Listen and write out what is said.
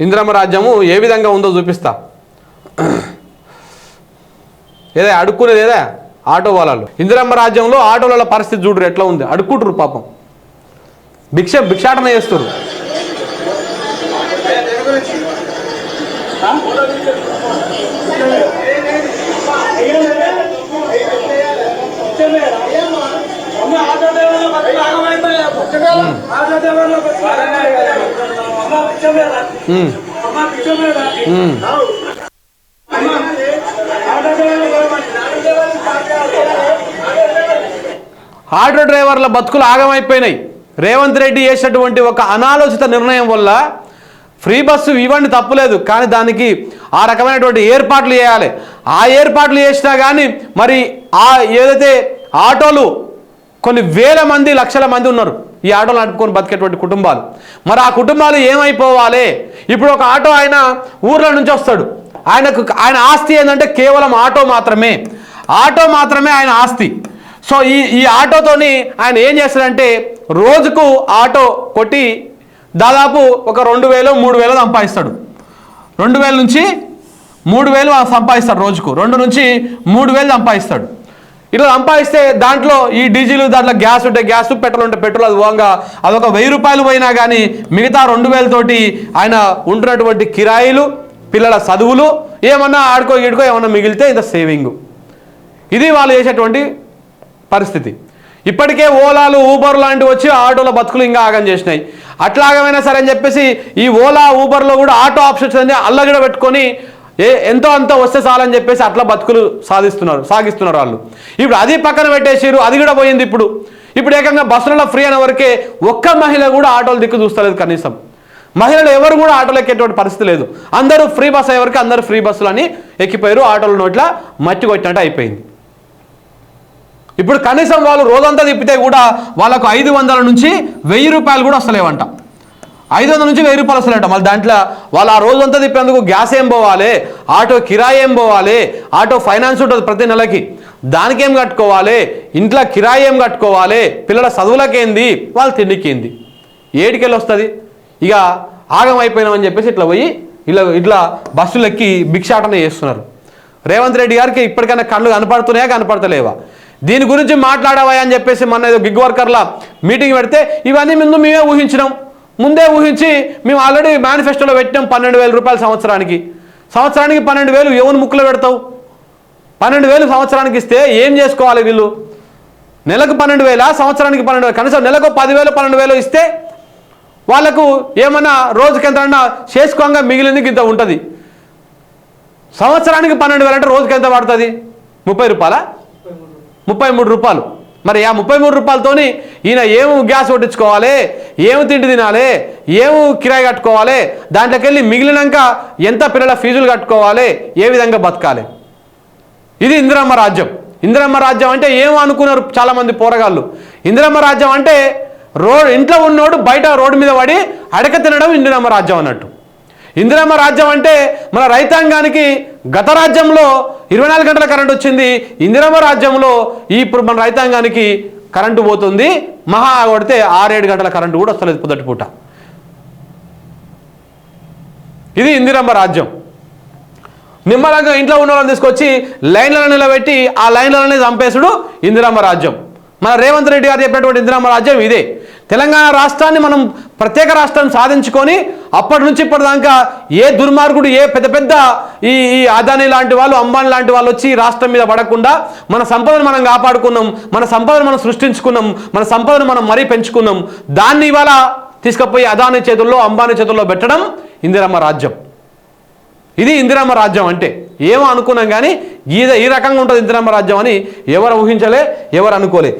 ఇంద్రమ రాజ్యము ఏ విధంగా ఉందో చూపిస్తా. ఏదే అడుక్కునేది ఏదా? ఆటో వాళ్ళు ఇందిరమ్మ రాజ్యంలో ఆటోల పరిస్థితి చూడరు ఎట్లా ఉంది? అడుక్కుంటారు పాపం. భిక్ష భిక్షాటన చేస్తారు ఉమ్, ఆటో డ్రైవర్ల బతుకులు ఆగమైపోయినాయి. రేవంత్ రెడ్డి చేసినటువంటి ఒక అనాలోచిత నిర్ణయం వల్ల ఫ్రీ బస్సు ఇవ్వండి తప్పులేదు కానీ దానికి ఆ రకమైనటువంటి ఏర్పాట్లు చేయాలి. ఆ ఏర్పాట్లు చేసినా కానీ మరి ఆ ఏదైతే ఆటోలు కొన్ని వేల మంది లక్షల మంది ఉన్నారు. ఈ ఆటోలు నడుపుకొని బతికేటువంటి కుటుంబాలు. మరి ఆ కుటుంబాలు ఏమైపోవాలి? ఇప్పుడు ఒక ఆటో ఆయన ఊర్ల నుంచి వస్తాడు. ఆయనకు ఆయన ఆస్తి ఏంటంటే కేవలం ఆటో మాత్రమే. ఆటో మాత్రమే ఆయన ఆస్తి. సో ఈ ఈ ఆటోతోని ఆయన ఏం చేస్తాడంటే రోజుకు ఆటో కొట్టి దాదాపు ఒక రెండు వేలు మూడు వేలు సంపాదిస్తాడు. రెండు వేల నుంచి మూడు వేలు సంపాదిస్తాడు రోజుకు. రెండు నుంచి మూడు వేలు సంపాదిస్తాడు. ఇట్లా సంపాదిస్తే దాంట్లో ఈ డీజిల్ దాంట్లో గ్యాస్ ఉంటే గ్యాస్ పెట్రోల్ ఉంటే పెట్రోల్ అది పోగా అదొక వెయ్యి రూపాయలు పోయినా కానీ మిగతా రెండు వేలతోటి ఆయన ఉంటున్నటువంటి కిరాయిలు పిల్లల చదువులు ఏమన్నా ఆడుకో ఈడుకో ఏమన్నా మిగిలితే ఇంత సేవింగ్. ఇది వాళ్ళు చేసేటువంటి పరిస్థితి. ఇప్పటికే ఓలాలు ఊబర్ లాంటివి వచ్చి ఆటోల బతుకులు ఇంకా ఆగం చేసినాయి. అట్లాగమైనా సరే అని చెప్పేసి ఈ ఓలా ఊబర్లో కూడా ఆటో ఆప్షన్స్ అన్ని అల్లగడ పెట్టుకొని ఏ ఎంతో అంత వస్తే చాలని చెప్పేసి అట్లా బతుకులు సాధిస్తున్నారు సాగిస్తున్నారు వాళ్ళు. ఇప్పుడు అది పక్కన పెట్టేసారు అది కూడా పోయింది ఇప్పుడు. ఇప్పుడు ఏకంగా బస్సులలో ఫ్రీ అయిన వరకే ఒక్క మహిళ కూడా ఆటోలు దిక్కు చూస్తలేదు కనీసం. మహిళలు ఎవరు కూడా ఆటోలు ఎక్కేటువంటి పరిస్థితి లేదు. అందరూ ఫ్రీ బస్ అయ్యే వరకు అందరూ ఫ్రీ బస్సులు అని ఎక్కిపోయారు ఆటోల నోట్ల మట్టి కొట్టినట్టు అయిపోయింది. ఇప్పుడు కనీసం వాళ్ళు రోజంతా తిప్పితే కూడా వాళ్ళకు ఐదు వందల నుంచి వెయ్యి రూపాయలు కూడా వస్తలేవంట. ఐదు వందల నుంచి వెయ్యి రూపాయలు వస్తాయంట మళ్ళీ దాంట్లో వాళ్ళు ఆ రోజంతా తిప్పేందుకు గ్యాస్ ఏం పోవాలి? ఆటో కిరాయి ఏం పోవాలి? ఆటో ఫైనాన్స్ ఉంటుంది ప్రతి నెలకి. దానికేం కట్టుకోవాలి? ఇంట్లో కిరాయి ఏం కట్టుకోవాలి? పిల్లల చదువులకేంది? వాళ్ళ తిండికేంది? ఏడికెళ్ళి వస్తుంది? ఇక ఆగం అయిపోయినామని చెప్పేసి ఇట్లా పోయి ఇలా ఇట్లా బస్సులు ఎక్కి భిక్షాటన చేస్తున్నారు. రేవంత్ రెడ్డి గారికి ఇప్పటికైనా కళ్ళు కనపడుతున్నాయా కనపడతలేవా? దీని గురించి మాట్లాడవా అని చెప్పేసి మన ఏదో గిగ్ వర్కర్ల మీటింగ్ పెడితే ఇవన్నీ ముందు మేమే ఊహించినాం. ముందే ఊహించి మేము ఆల్రెడీ మేనిఫెస్టోలో పెట్టినాం పన్నెండు వేల రూపాయలు సంవత్సరానికి. సంవత్సరానికి పన్నెండు వేలు ఎవరు ముక్కులో పెడతావు? పన్నెండు వేలు సంవత్సరానికి ఇస్తే ఏం చేసుకోవాలి వీళ్ళు? నెలకు పన్నెండు వేల? సంవత్సరానికి పన్నెండు వేలు. కనీసం నెలకు పదివేలు పన్నెండు వేలు ఇస్తే వాళ్ళకు ఏమన్నా రోజుకి ఎంత చేసుకోగా మిగిలింది ఇంత ఉంటుంది. సంవత్సరానికి పన్నెండు వేలు అంటే రోజుకి ఎంత పడుతుంది? ముప్పై రూపాయలా? ముప్పై మూడు రూపాయలు. మరి ఆ ముప్పై మూడు రూపాయలతోని ఈయన ఏం గ్యాస్ కొట్టించుకోవాలి? ఏమి తిండి తినాలి? ఏమి కిరాయి కట్టుకోవాలి? దాంట్లోకి వెళ్ళి మిగిలినాక ఎంత పిల్లల ఫీజులు కట్టుకోవాలి? ఏ విధంగా బతకాలి? ఇది ఇందిరమ్మ రాజ్యం. ఇందిరమ్మ రాజ్యం అంటే ఏం అనుకున్నారు చాలామంది పోరగాళ్ళు. ఇందిరమ్మ రాజ్యం అంటే రోడ్ ఇంట్లో ఉన్నోడు బయట రోడ్డు మీద పడి అడక తినడం ఇందిరమ్మ రాజ్యం అన్నట్టు. ఇందిరమ్మ రాజ్యం అంటే మన రైతాంగానికి గత రాజ్యంలో ఇరవై నాలుగు గంటల కరెంట్ వచ్చింది. ఇందిరమ్మ రాజ్యంలో ఇప్పుడు మన రైతాంగానికి కరెంటు పోతుంది మహా కొడితే ఆరేడు గంటల కరెంటు కూడా వస్తలేదు పొద్దుటి పూట. ఇది ఇందిరమ్మ రాజ్యం. నిమ్మలంగా ఇంట్లో ఉన్న వాళ్ళని తీసుకొచ్చి లైన్లను నిలబెట్టి ఆ లైన్లనే చంపేసుడు ఇందిరమ్మ రాజ్యం. మన రేవంత్ రెడ్డి గారు చెప్పినటువంటి ఇందిరామ రాజ్యం ఇదే. తెలంగాణ రాష్ట్రాన్ని మనం ప్రత్యేక రాష్ట్రం సాధించుకొని అప్పటి నుంచి ఇప్పటిదాకా ఏ దుర్మార్గుడు ఏ పెద్ద పెద్ద ఈ ఈ అదాని లాంటి వాళ్ళు అంబానీ లాంటి వాళ్ళు వచ్చి రాష్ట్రం మీద పడకుండా మన సంపదను మనం కాపాడుకున్నాం మన సంపదను మనం సృష్టించుకున్నాం మన సంపదను మనం మరీ పెంచుకున్నాం. దాన్ని ఇవాళ తీసుకుపోయి అదాని చేతుల్లో అంబానీ చేతుల్లో పెట్టడం ఇందిరమ్మ రాజ్యం. ఇది ఇందిరమ్మ రాజ్యం అంటే. ఏమో అనుకున్నాం కానీ ఈ ఈ రకంగా ఉంటుంది ఇందిరమ్మ రాజ్యం అని ఎవరు ఊహించలే ఎవరు అనుకోలే.